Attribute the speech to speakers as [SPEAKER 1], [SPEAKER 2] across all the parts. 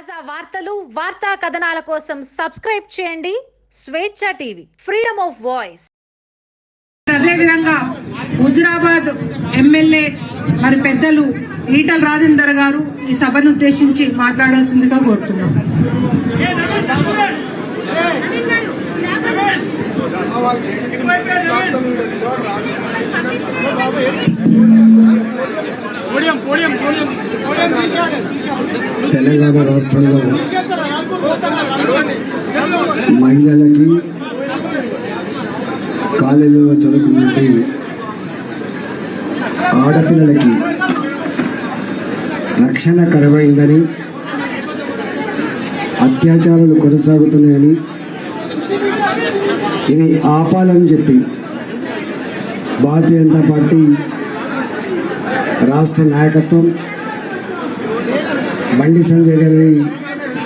[SPEAKER 1] తాజా వార్తలు వార్తా కథనాల కోసం సబ్స్క్రైబ్ చేయండి స్వేచ్ఛ టీవీ ఫ్రీడమ్ ఆఫ్ వాయిస్
[SPEAKER 2] అదేవిధంగా హుజురాబాద్ ఎమ్మెల్యే మరి పెద్దలు ఈటల రాజేందర్ గారు ఈ సభను ఉద్దేశించి మాట్లాడాల్సిందిగా కోరుతున్నాం.
[SPEAKER 3] తెలంగాణ రాష్ట్రంలో మహిళలకి కాలేజీలో చదువుకుంటే ఆడపిల్లలకి రక్షణ కరవైందని అత్యాచారాలు కొనసాగుతున్నాయని ఇవి ఆపాలని చెప్పి భారతీయ జనతా పార్టీ రాష్ట్ర నాయకత్వం బండి సంజయ్ గారి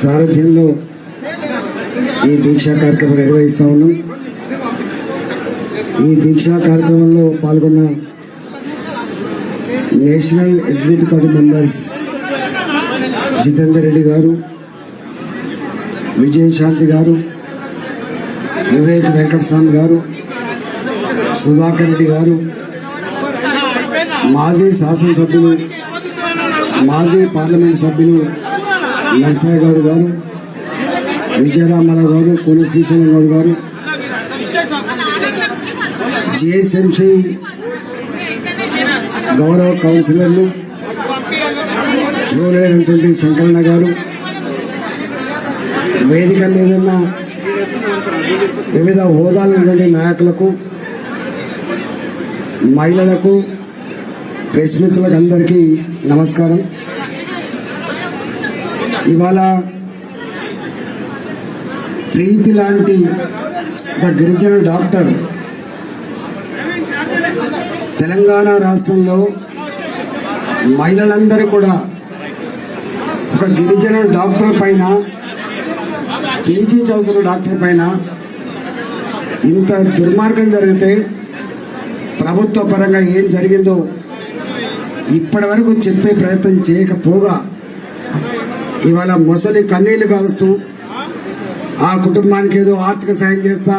[SPEAKER 3] సారథ్యంలో ఈ దీక్షా కార్యక్రమం నిర్వహిస్తా ఉన్నాం. ఈ దీక్షా కార్యక్రమంలో పాల్గొన్న national executive committee members Jitender Reddy గారు విజయశాంతి గారు వివేక్ వెంకటస్వామి గారు సుధాకర్ రెడ్డి గారు మాజీ శాసనసభ్యులు మాజీ పార్లమెంట్ సభ్యులు నర్సయ్య గౌడ్ గారు విజయరామారావు గారు కోన శ్రీశైలం గౌడ్ గారు జిహెచ్ఎంసి గౌరవ కౌన్సిలర్లు చూడైనటువంటి శంకరణ గారు వేదిక మీద ఉన్న వివిధ హోదాలు ఉన్నటువంటి నాయకులకు మహిళలకు ప్రెస్ మిత్రులకు అందరికీ నమస్కారం. ఇవాళ ప్రీతి లాంటి ఒక గిరిజన డాక్టర్ తెలంగాణ రాష్ట్రంలో మహిళలందరూ కూడా ఒక గిరిజన డాక్టర్ పైన పీజీ చదువుతున్న డాక్టర్ పైన ఇంత దుర్మార్గం జరిగితే ప్రభుత్వ పరంగా ఏం జరిగిందో ఇప్పటి వరకు చెప్పే ప్రయత్నం చేయకపోగా ఇవాళ ముసలి కన్నీళ్ళు కాలుస్తూ ఆ కుటుంబానికి ఏదో ఆర్థిక సాయం చేస్తా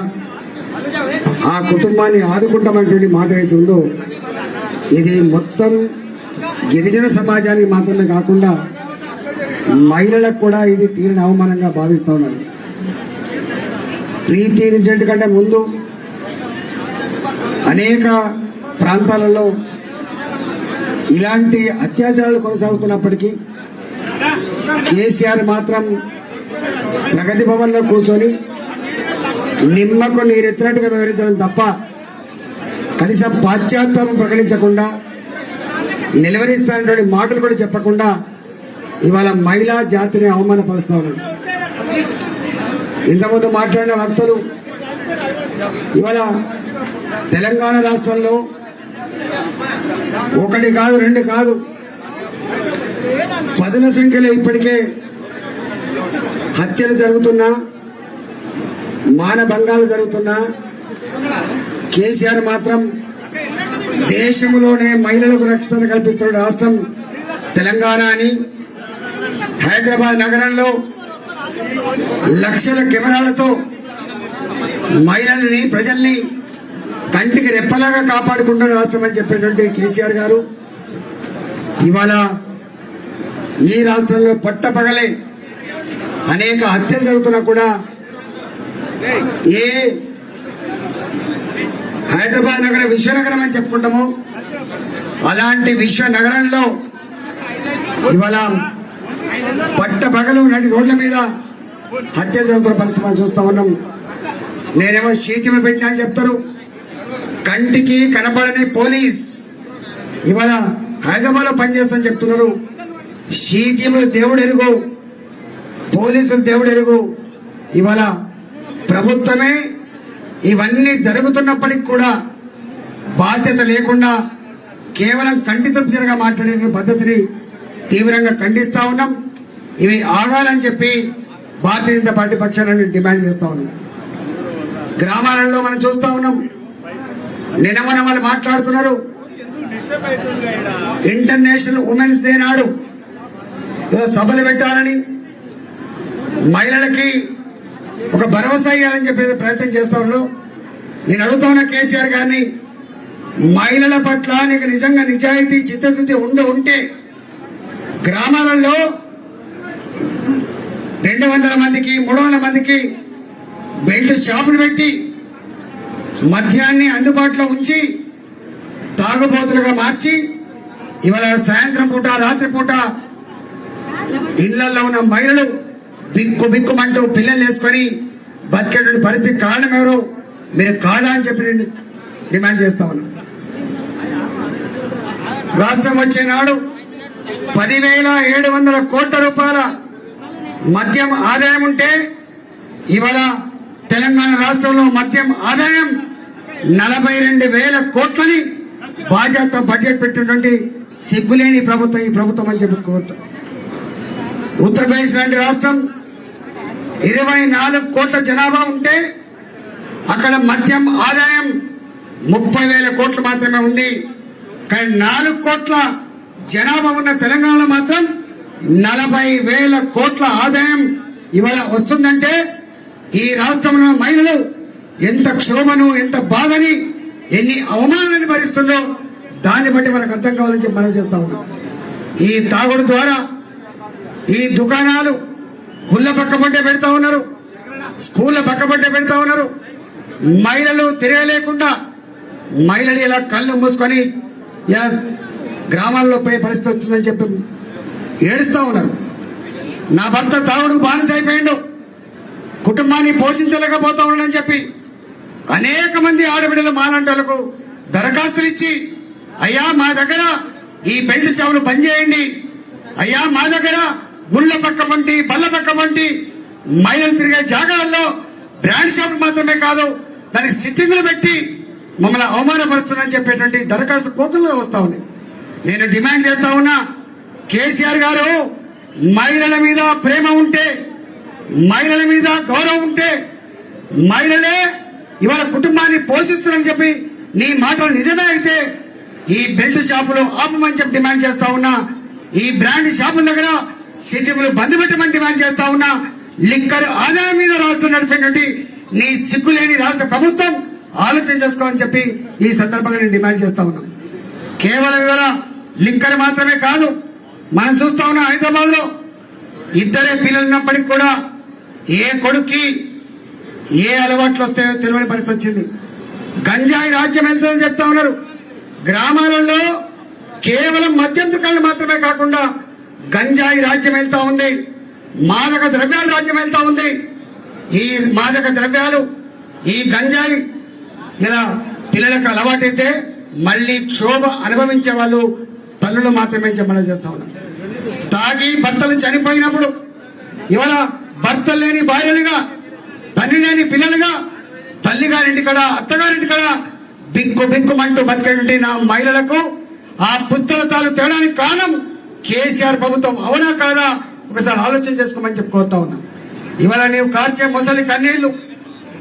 [SPEAKER 3] ఆ కుటుంబాన్ని ఆదుకుంటామనేటువంటి మాట అయితే ఉందో ఇది మొత్తం గిరిజన సమాజానికి మాత్రమే కాకుండా మహిళలకు కూడా ఇది తీరిన అవమానంగా భావిస్తూ ఉన్నారు. ప్రీతి ఇన్సిడెంట్ కంటే ముందు అనేక ప్రాంతాలలో ఇలాంటి అత్యాచారాలు కొనసాగుతున్నప్పటికీ కేసీఆర్ మాత్రం ప్రగతి భవన్లో కూర్చొని నిమ్మకు నీరెత్తినట్టుగా వివరించడం తప్ప కనీసం పాశ్చాత్యం ప్రకటించకుండా నిలవరిస్తానటువంటి మాటలు కూడా చెప్పకుండా ఇవాళ మహిళా జాతిని అవమానపరుస్తా ఉన్నాడు ఇంతకుముందు మాట్లాడిన వక్తలు ఇవాళ తెలంగాణ రాష్ట్రంలో ఒకటి కాదు రెండు కాదు. పదుల సంఖ్యలో ఇప్పటికే హత్యలు జరుగుతున్నా మానభంగాలు జరుగుతున్నా. కేసీఆర్ మాత్రం దేశంలోనే మహిళలకు రక్షణ కల్పిస్తున్న రాష్ట్రం తెలంగాణ అని. హైదరాబాద్ నగరంలో లక్షల కెమెరాలతో మహిళల్ని ప్రజల్ని కంటికి రెప్పలాగా కాపాడుకుంటున్న రాష్ట్రం అని చెప్పినటువంటి కేసీఆర్ గారు. ఇవాళ ఈ రాష్ట్రంలో పట్టపగలే అనేక హత్యలు జరుగుతున్నా కూడా ఏ హైదరాబాద్ నగరం విశ్వనగరం అని చెప్పుకుంటాము. అలాంటి విశ్వ నగరంలో ఇవాళ పట్టపగలు నడి రోడ్ల మీద హత్య జరుగుతున్న పరిస్థితి మనం చూస్తా ఉన్నాం. నేనేమో షీటింగ్ పెట్టినా అని చెప్తారు. కంటికి కనపడని పోలీస్ ఇవాళ హైదరాబాద్లో పనిచేస్తా చెప్తున్నారు షీటీంలు దేవుడు ఎరుగు. పోలీసులు దేవుడు ఎరుగు. ఇవాళ ప్రభుత్వమే ఇవన్నీ జరుగుతున్నప్పటికి కూడా బాధ్యత లేకుండా కేవలం కంటి తృప్తిగా మాట్లాడే పద్ధతిని తీవ్రంగా ఖండిస్తా ఉన్నాం. ఇవి ఆగాలని చెప్పి భారతీయ జనతా పార్టీ పక్షాన్ని డిమాండ్ చేస్తా ఉన్నాం. గ్రామాలలో మనం చూస్తా ఉన్నాం. నిన్న వాళ్ళు మాట్లాడుతున్నారు. ఇంటర్నేషనల్ ఉమెన్స్ డే నాడు ఏదో సభలు పెట్టాలని మహిళలకి ఒక భరోసా ఇవ్వాలని చెప్పేసి ప్రయత్నం చేస్తా ఉన్నాం. నేను అడుగుతా కేసీఆర్ గారిని మహిళల పట్ల నీకు నిజంగా నిజాయితీ చిత్తశుద్ధి ఉండి ఉంటే గ్రామాలలో రెండు వందల మందికి మూడు వందల మందికి బెల్ట్ షాపులు పెట్టి మద్యాన్ని అందుబాటులో ఉంచి తాగుబోతులుగా మార్చి ఇవాళ సాయంత్రం పూట రాత్రి పూట ఇళ్ళలో ఉన్న మహిళలు బిక్కు బిక్కుమంటూ పిల్లలు వేసుకొని బతికేటువంటి పరిస్థితి కారణం ఎవరు? మీరు కాదా అని చెప్పి నేను డిమాండ్ చేస్తా ఉన్నా. రాష్ట్రం వచ్చే నాడు పదివేల ఏడు వందల కోట్ల రూపాయల మద్యం ఆదాయం ఉంటే ఇవాళ తెలంగాణ రాష్ట్రంలో మద్యం ఆదాయం నలభై రెండు వేల కోట్లని భాజపా బడ్జెట్ పెట్టినటువంటి సిగ్గులేని ప్రభుత్వం ఈ ప్రభుత్వం అని చెప్పి కోరుతాం ఉత్తరప్రదేశ్ లాంటి రాష్ట్రం ఇరవై నాలుగు కోట్ల జనాభా ఉంటే అక్కడ మద్యం ఆదాయం ముప్పై వేల కోట్లు మాత్రమే ఉంది. కానీ నాలుగు కోట్ల జనాభా ఉన్న తెలంగాణలో మాత్రం నలభై వేల కోట్ల ఆదాయం ఇవాళ వస్తుందంటే ఈ రాష్ట్రంలో మహిళలు ఎంత క్షోభను ఎంత బాధని ఎన్ని అవమానాన్ని భరిస్తుందో దాన్ని బట్టి మనకు అర్థం కావాలని చెప్పి మనం చేస్తా ఉన్నాం. ఈ తాగుడు ద్వారా ఈ దుకాణాలు గుళ్ళ పక్క పట్టే పెడతా ఉన్నారు స్కూళ్ళ పక్క పట్టే పెడతా ఉన్నారు. మహిళలు తిరగలేకుండా మహిళలు ఇలా కళ్ళు మూసుకొని ఇలా గ్రామాల్లో పోయే పరిస్థితి వచ్చిందని చెప్పి ఏడుస్తూ ఉన్నారు. నా భర్త తాగుడు బానిస అయిపోయిండు. కుటుంబాన్ని పోషించలేకపోతా ఉన్నాడని చెప్పి అనేక మంది ఆడబిడ్డల మాలాంటలకు దరఖాస్తులు ఇచ్చి అయ్యా మా దగ్గర ఈ బెల్ట్ సేవలు బంద్ చేయండి. అయ్యా మా దగ్గర గుళ్ళ పక్క వంటి బల్ల పక్క వంటి మహిళలు తిరిగే జాగాల్లో బ్రాండ్ షాపులు మాత్రమే కాదు దానికి సిట్టింగులు పెట్టి మమ్మల్ని అవమానపరుస్తున్నారని చెప్పేటువంటి దరఖాస్తు కోతులుగా వస్తా ఉంది. నేను డిమాండ్ చేస్తా ఉన్నా కేసీఆర్ గారు మహిళల మీద ప్రేమ ఉంటే మహిళల మీద గౌరవం ఉంటే మహిళలే ఇవాళ కుటుంబాన్ని పోషిస్తున్నారని చెప్పి నీ మాటలు నిజమే అయితే ఈ బెల్ట్ షాపులు ఆపమని చెప్పి డిమాండ్ చేస్తా ఉన్నా. ఈ బ్రాండ్ షాపుల దగ్గర సిటీలు బంద్ పెట్టమని డిమాండ్ చేస్తా ఉన్నా. లిక్కర్ ఆదాయం మీద రాష్ట్రం నడిపినటువంటి నీ సిగ్గులేని రాష్ట్ర ప్రభుత్వం ఆలోచన చేసుకోవాలని చెప్పి ఈ సందర్భంగా నేను డిమాండ్ చేస్తా ఉన్నా. కేవలం ఇవాళ లిక్కర్ మాత్రమే కాదు మనం చూస్తా ఉన్నాం హైదరాబాద్లో ఇద్దరే పిల్లలు ఉన్నప్పటికి కూడా ఏ కొడుక్కి ఏ అలవాట్లు వస్తాయో తెలియని పరిస్థితి వచ్చింది. గంజాయి రాజ్యం వెళ్తుందని చెప్తా ఉన్నారు. గ్రామాలలో కేవలం మద్యం దుకాణాలు మాత్రమే కాకుండా గంజాయి రాజ్యం వెళ్తా ఉంది. మాదక ద్రవ్యాలు రాజ్యం వెళ్తా ఉంది. ఈ మాదక ద్రవ్యాలు ఈ గంజాయి ఇలా పిల్లలకు అలవాటైతే మళ్ళీ క్షోభ అనుభవించే వాళ్ళు తల్లులు మాత్రమే చెప్పడం చేస్తా ఉన్నారు. తాగి భర్తలు చనిపోయినప్పుడు ఇవాళ భర్త లేని భార్యలుగా తండ్రి పిల్లలుగా పిల్లలుగా తల్లిగారింటి కడ అత్తగారింటి కడ బిక్కు బిక్కుమంటూ బతికేటువంటి నా మహిళలకు ఆ పుస్తకాలు తేడానికి కారణం కేసీఆర్ ప్రభుత్వం. అవునా కాదా? ఒకసారి ఆలోచన చేసుకోమని చెప్పి కోరుతా ఉన్నా. ఇవాళ నీవు కార్చే ముసలి కన్నీళ్ళు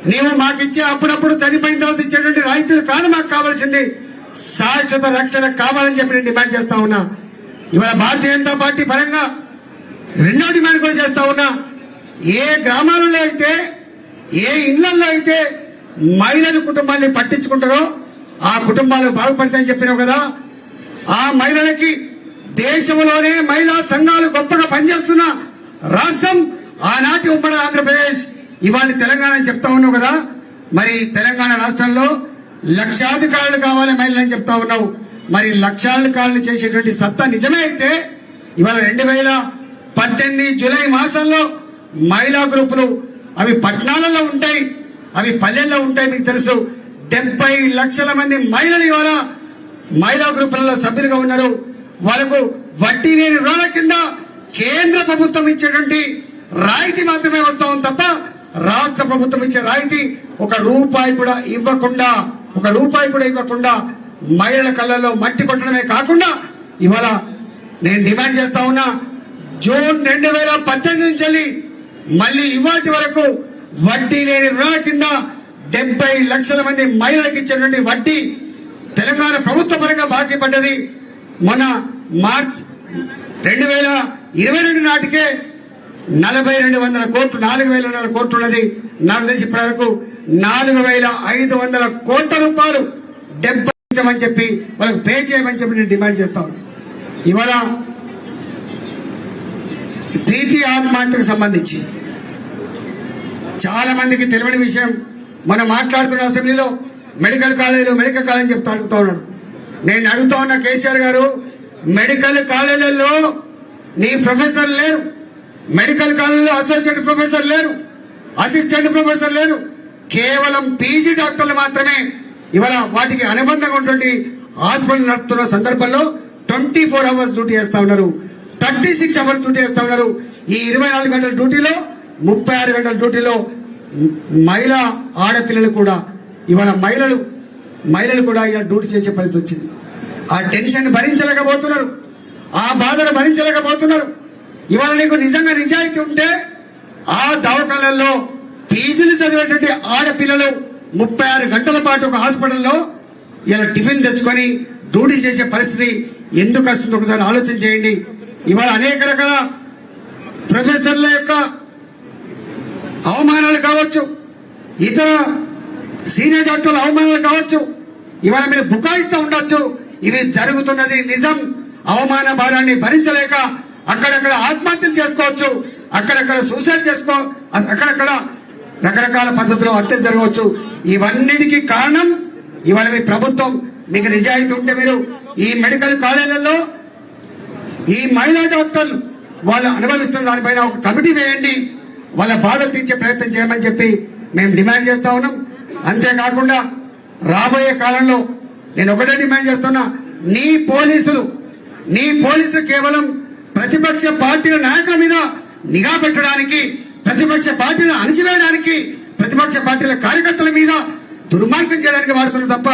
[SPEAKER 3] నీవు మాకిచ్చే అప్పుడప్పుడు చనిపోయిన తర్వాత ఇచ్చేటువంటి రాయితీలు కాదు మాకు కావాల్సింది. శాశ్వత రక్షణ కావాలని చెప్పి నేను డిమాండ్ చేస్తా ఉన్నా. ఇవాళ భారతీయ జనతా పార్టీ పరంగా రెండో డిమాండ్ కూడా చేస్తా ఉన్నా. ఏ గ్రామాలలో అయితే ఏ ఇళ్ళలో అయితే మహిళల కుటుంబాన్ని పట్టించుకుంటారో ఆ కుటుంబాలు బాగుపడతాయని చెప్పినావు కదా. ఆ మహిళలకి దేశంలోనే మహిళా సంఘాలు గొప్పగా పనిచేస్తున్న రాష్ట్రం ఆనాటి ఉమ్మడి ఆంధ్రప్రదేశ్. ఇవాళ తెలంగాణ అని చెప్తా ఉన్నావు కదా. మరి తెలంగాణ రాష్ట్రంలో లక్షాధికారులు కావాలి మహిళలని చెప్తా ఉన్నావు. మరి లక్షాధికారులు చేసేటువంటి సత్తా నిజమే అయితే ఇవాళ రెండు వేల పద్దెనిమిది జూలై మాసంలో మహిళా గ్రూపులు అవి పట్టణాలలో ఉంటాయి అవి పల్లెల్లో ఉంటాయి మీకు తెలుసు. డెబ్బై లక్షల మంది మహిళలు ఇవాళ మహిళా గ్రూపులలో సభ్యులుగా ఉన్నారు. వాళ్ళకు వడ్డీ లేని రుణాల కింద కేంద్ర ప్రభుత్వం ఇచ్చేటువంటి రాయితీ మాత్రమే వస్తా ఉంది తప్ప రాష్ట్ర ప్రభుత్వం ఇచ్చే రాయితీ ఒక రూపాయి కూడా ఇవ్వకుండా ఒక రూపాయి కూడా ఇవ్వకుండా మహిళల కళ్ళల్లో మట్టి కొట్టడమే కాకుండా ఇవాళ నేను డిమాండ్ చేస్తా ఉన్నా జూన్ రెండు వేల పద్దెనిమిది నుంచి వెళ్ళి మళ్ళీ ఇవాటి వరకు వడ్డీ లేని రుణాల కింద డెబ్బై లక్షల మంది మహిళలకు ఇచ్చినటువంటి వడ్డీ తెలంగాణ ప్రభుత్వ పరంగా బాకీ పడ్డది. మొన్న మార్చ్ రెండు వేల ఇరవై రెండు నాటికే నలభై రెండు వందల కోట్లు నాలుగు వేల వందల కోట్లు ఉన్నది. నాకు తెలిసి ఇప్పటి వరకు నాలుగు వేల ఐదు వందల కోట్ల రూపాయలు డెబ్బై చెప్పి వాళ్ళకి పే చేయమని చెప్పి నేను డిమాండ్ చేస్తా ఇవాళ ప్రీతి ఆత్మహత్యకు సంబంధించి చాలా మందికి తెలియని విషయం. మనం మాట్లాడుతున్న అసెంబ్లీలో మెడికల్ కాలేజీలో మెడికల్ కాలేజ్ చెప్తా అడుగుతా ఉన్నాడు. నేను అడుగుతా ఉన్న కేసీఆర్ గారు మెడికల్ కాలేజీల్లో నీ ప్రొఫెసర్ లేరు. మెడికల్ కాలేజీలో అసోసియేట్ ప్రొఫెసర్ లేరు. అసిస్టెంట్ ప్రొఫెసర్ లేరు. కేవలం పీజీ డాక్టర్లు మాత్రమే ఇవాళ వాటికి అనుబంధంగా ఉంటుంది హాస్పిటల్ నడుపుతున్న సందర్భంలో ట్వంటీ ఫోర్ అవర్స్ డ్యూటీ చేస్తా ఉన్నారు. థర్టీ సిక్స్ అవర్స్ డ్యూటీ చేస్తా ఉన్నారు. ఈ ఇరవై నాలుగు గంటల డ్యూటీలో ముప్పై ఆరు గంటల డ్యూటీలో మహిళా ఆడపిల్లలు కూడా ఇవాళ మహిళలు మహిళలు కూడా ఇలా డ్యూటీ చేసే పరిస్థితి వచ్చింది. ఆ టెన్షన్ భరించలేకపోతున్నారు. ఆ బాధను భరించలేకపోతున్నారు. ఇవాళ నీకు నిజంగా నిజాయితీ ఉంటే ఆ దవాఖానల్లో పీజీలు చదివేటువంటి ఆడపిల్లలు ముప్పై ఆరు గంటల పాటు ఒక హాస్పిటల్లో ఇలా టిఫిన్ తెచ్చుకొని డ్యూటీ చేసే పరిస్థితి ఎందుకు వస్తుందో? ఒకసారి ఆలోచన చేయండి. ఇవాళ అనేక రకాల ప్రొఫెసర్ల యొక్క అవమానాలు కావచ్చు. ఇతర సీనియర్ డాక్టర్ల అవమానాలు కావచ్చు. ఇవాళ మీరు బుకాయిస్తూ ఉండొచ్చు. ఇవి జరుగుతున్నది నిజం. అవమాన భారాన్ని భరించలేక అక్కడక్కడ ఆత్మహత్యలు చేసుకోవచ్చు. అక్కడక్కడ సూసైడ్ చేసుకో అక్కడక్కడ రకరకాల పద్ధతిలో హత్య జరగవచ్చు. ఇవన్నిటికీ కారణం ఇవాళ మీ ప్రభుత్వం. మీకు నిజాయితీ ఉంటే మీరు ఈ మెడికల్ కాలేజీలలో ఈ మహిళా డాక్టర్లు వాళ్ళు అనుభవిస్తున్న దానిపైన ఒక కమిటీ వేయండి. వాళ్ళ బాధలు తీర్చే ప్రయత్నం చేయమని చెప్పి మేము డిమాండ్ చేస్తా ఉన్నాం. అంతేకాకుండా రాబోయే కాలంలో నేను ఒకటే డిమాండ్ చేస్తున్నా నీ పోలీసులు నీ పోలీసులు కేవలం ప్రతిపక్ష పార్టీల నాయకుల మీద నిఘా పెట్టడానికి ప్రతిపక్ష పార్టీలను అణచివేయడానికి ప్రతిపక్ష పార్టీల కార్యకర్తల మీద దుర్మార్గం చేయడానికి వాడుతున్న తప్ప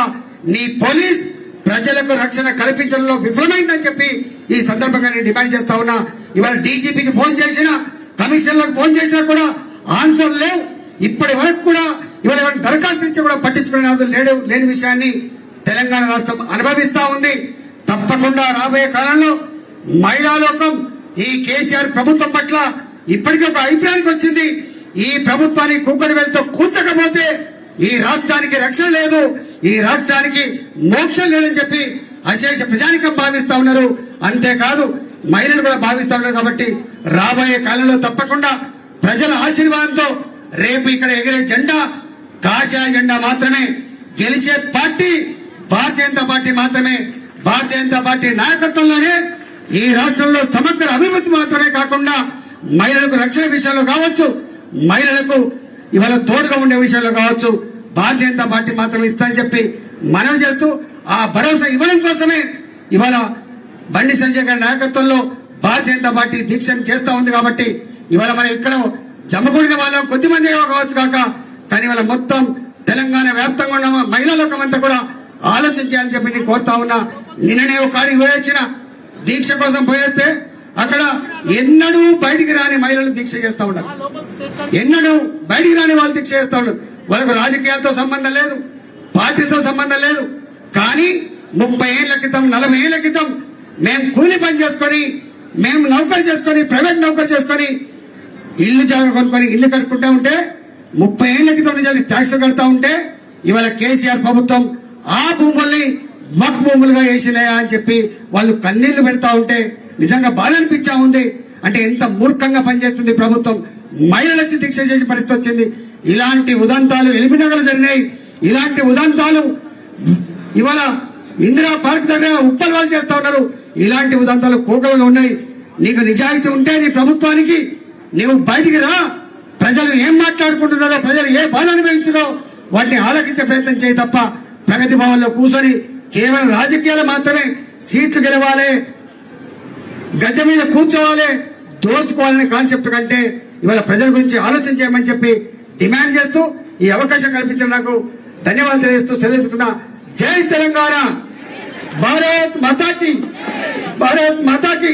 [SPEAKER 3] నీ పోలీస్ ప్రజలకు రక్షణ కల్పించడంలో విఫలమైందని చెప్పి ఈ సందర్భంగా నేను డిమాండ్ చేస్తా ఉన్నా. ఇవాళ డీజీపీకి ఫోన్ చేసినా కమిషనర్లకు ఫోన్ చేసినా కూడా ఆన్సర్ లేవు. ఇప్పటి వరకు కూడా ఇవాళ ఎవరైనా దరఖాస్తు ఇచ్చి కూడా పట్టించుకునే లేడు లేని విషయాన్ని తెలంగాణ రాష్ట్రం అనుభవిస్తా ఉంది. తప్పకుండా రాబోయే కాలంలో మహిళా లోకం ఈ కేసీఆర్ ప్రభుత్వం పట్ల ఇప్పటికీ ఒక అభిప్రాయానికి వచ్చింది. ఈ ప్రభుత్వాన్ని కుక్కడి వెళ్తూ కూర్చకపోతే ఈ రాష్ట్రానికి రక్షణ లేదు ఈ రాష్ట్రానికి మోక్షం లేదని చెప్పి అశేష ప్రజానికం భావిస్తా ఉన్నారు. అంతేకాదు మహిళలు కూడా భావిస్తా ఉన్నారు కాబట్టి రాబోయే కాలంలో తప్పకుండా ప్రజల ఆశీర్వాదంతో రేపు ఇక్కడ ఎగిరే జెండా కాషాయ జెండా మాత్రమే. గెలిచే పార్టీ భారతీయ జనతా పార్టీ మాత్రమే. భారతీయ జనతా పార్టీ నాయకత్వంలోనే ఈ రాష్ట్రంలో సమగ్ర అభివృద్ధి మాత్రమే కాకుండా మహిళలకు రక్షణ విషయంలో కావచ్చు మహిళలకు ఇవాళ తోడుగా ఉండే విషయంలో కావచ్చు భారతీయ జనతా పార్టీ మాత్రం ఇస్తానని చెప్పి మనవి చేస్తూ ఆ భరోసా ఇవ్వడం కోసమే ఇవాళ బండి సంజయ్ గారి నాయకత్వంలో భారతీయ జనతా పార్టీ దీక్షను చేస్తా ఉంది కాబట్టి ఇవాళ మనం ఇక్కడ జమకూడిన వాళ్ళం కొద్ది మంది కావచ్చు కాక కానీ ఇవాళ మొత్తం తెలంగాణ వ్యాప్తంగా ఉన్న మహిళా లోకమంతా కూడా ఆలోచించాలని చెప్పి నేను కోరుతా ఉన్నా. నిన్ననే ఒక కాడికి పోయొచ్చిన దీక్ష కోసం పోయేస్తే అక్కడ ఎన్నడూ బయటికి రాని మహిళలు దీక్ష చేస్తా ఉన్నారు. ఎన్నడూ బయటికి రాని వాళ్ళు దీక్ష చేస్తా ఉన్నారు. వాళ్ళకు రాజకీయాలతో సంబంధం లేదు పార్టీతో సంబంధం లేదు. కానీ ముప్పై ఏళ్ళ క్రితం నలభై ఏళ్ళ క్రితం మేము కూలి పని చేసుకొని మేము నౌకరు చేసుకొని ప్రైవేట్ నౌకరు చేసుకొని ఇల్లు జాగ్రత్త కొనుక్కొని ఇల్లు కట్టుకుంటా ఉంటే ముప్పై ఏళ్ళ క్రితం ట్యాక్స్ కడతా ఉంటే ఇవాళ కేసీఆర్ ప్రభుత్వం ఆ భూముల్ని వక్ భూములుగా వేసినాయా అని చెప్పి వాళ్ళు కన్నీళ్ళు పెడతా ఉంటే నిజంగా బాధ అనిపించా ఉంది. అంటే ఎంత మూర్ఖంగా పనిచేస్తుంది ప్రభుత్వం. మహిళలు దీక్ష చేసే పరిస్థితి వచ్చింది. ఇలాంటి ఉదంతాలు ఎలిపినగలు జరిగినాయి. ఇలాంటి ఉదంతాలు ఇవాళ ఇందిరా పార్క్ దగ్గర ఉప్పల్ వాళ్ళు చేస్తా ఉన్నారు. ఇలాంటి ఉదంతాలు కోకలుగా ఉన్నాయి. నీకు నిజాయితీ ఉంటే నీ ప్రభుత్వానికి నీవు బయటికి రా. ప్రజలు ఏం మాట్లాడుకుంటున్నారో ప్రజలు ఏ బాధ అనుభవించినో వాటిని ఆలోచించే ప్రయత్నం చేయి తప్ప ప్రగతి భవన్లో కూర్చొని కేవలం రాజకీయాలు మాత్రమే సీట్లు గెలవాలి గడ్డ మీద కూర్చోవాలి దోచుకోవాలనే కాన్సెప్ట్ కంటే ఇవాళ ప్రజల గురించి ఆలోచన చేయమని చెప్పి డిమాండ్ చేస్తూ ఈ అవకాశం కల్పించిన నాకు ధన్యవాదాలు తెలియజేస్తూ సెలవుతున్నా జై తెలంగాణ! భారత్ మాతాకి! భారత్ మాతాకి